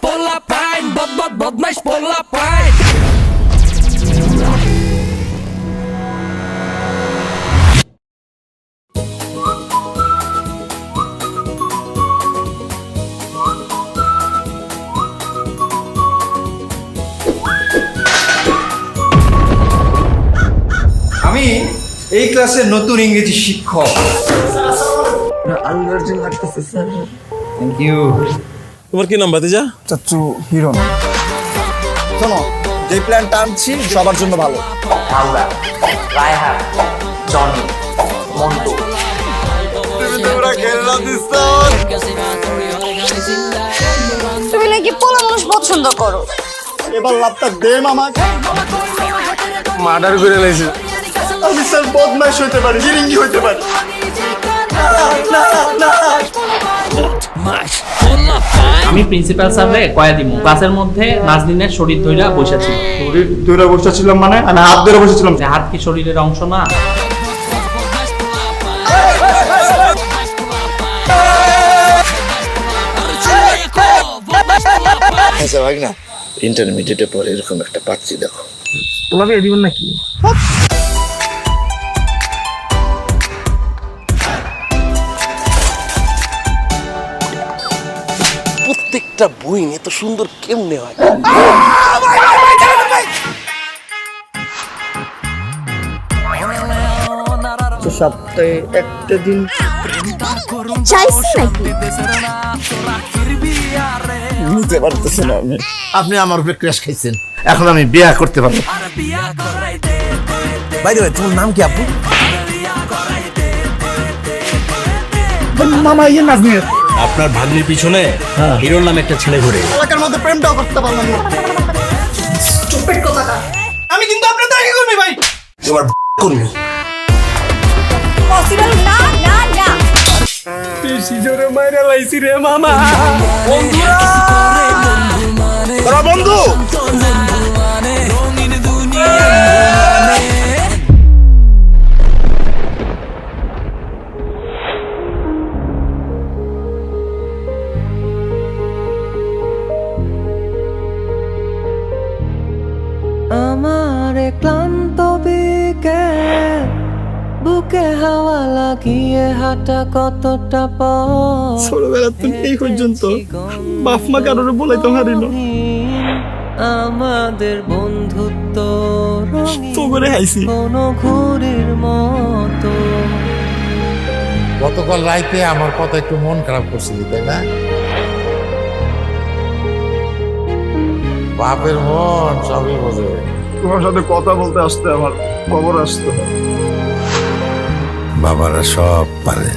Pola pine, bot bot botmash pola pine. আমি এই ক্লাসের নতুন ইংরেজি শিক্ষক থ্যাংক ইউ তোমার কি নাম ভাতিজা? চাচ্চু হিরণ। শোনো যে প্ল্যান টানছি সবার জন্য ভালো। হাওড়া রায়হান জনি মন্টু। তুমি নাকি পোলা মানুষ পছন্দ করো। এবার লাভটা দে মামাকে। মার্ডার করে লাইছে। আমি স্যার বদমাইশ হইতে পারি হিরিঙ্গি হইতে পারি। Mash আমি প্রিন্সিপাল স্যারে কয়া দিমু। ক্লাসের মধ্যে নাজদিনের শরীর ধইরা বসেছিল শরীর ধইরা ধরে বসেছিলাম মানে? আমি হাত ধরে বসেছিলাম যে হাত কি শরীরের অংশ না? আচ্ছা ভাই না ইন্টারমিডিয়েটে পরে এরকম একটা পাচ্ছি দেখো। প্রত্যেকটা বই এত সুন্দর কেমনে হয়? সপ্তাহে একটা দিন নিতে পারতেছি না আমি। আপনি আমার উপরে ক্র্যাশ খাইছেন। এখন আমি বিয়া করতে পারব। বাইরে তোমার নাম কি আপু মামা ইয়ে নাজমির আপনার ভাগ্নির পিছনে হিরোর নামে একটা ছেলে ঘুরে। এলাকার মধ্যে প্রেমটাও করতে পারলাম না। আমি কিন্তু আপনার দেখা করবি ভাই? তোমার করবি। পসিবল না না না। তোরা বন্ধু! বুকে হাওয়া লাগিয়ে হাঁটা কতটা পথ? ছোটবেলা এই পর্যন্ত বাপ মা কারোর বলাইতে পারিল আমাদের বন্ধুত্ব তো করে হাইছি কোনো ঘুরির মতো। গতকাল রাইতে আমার কথা একটু মন খারাপ করছিলি তাই না? বাপের মন সবই বোঝে। তোমার সাথে কথা বলতে আসতে আমার খবর আসতো বাবারা সব পারে।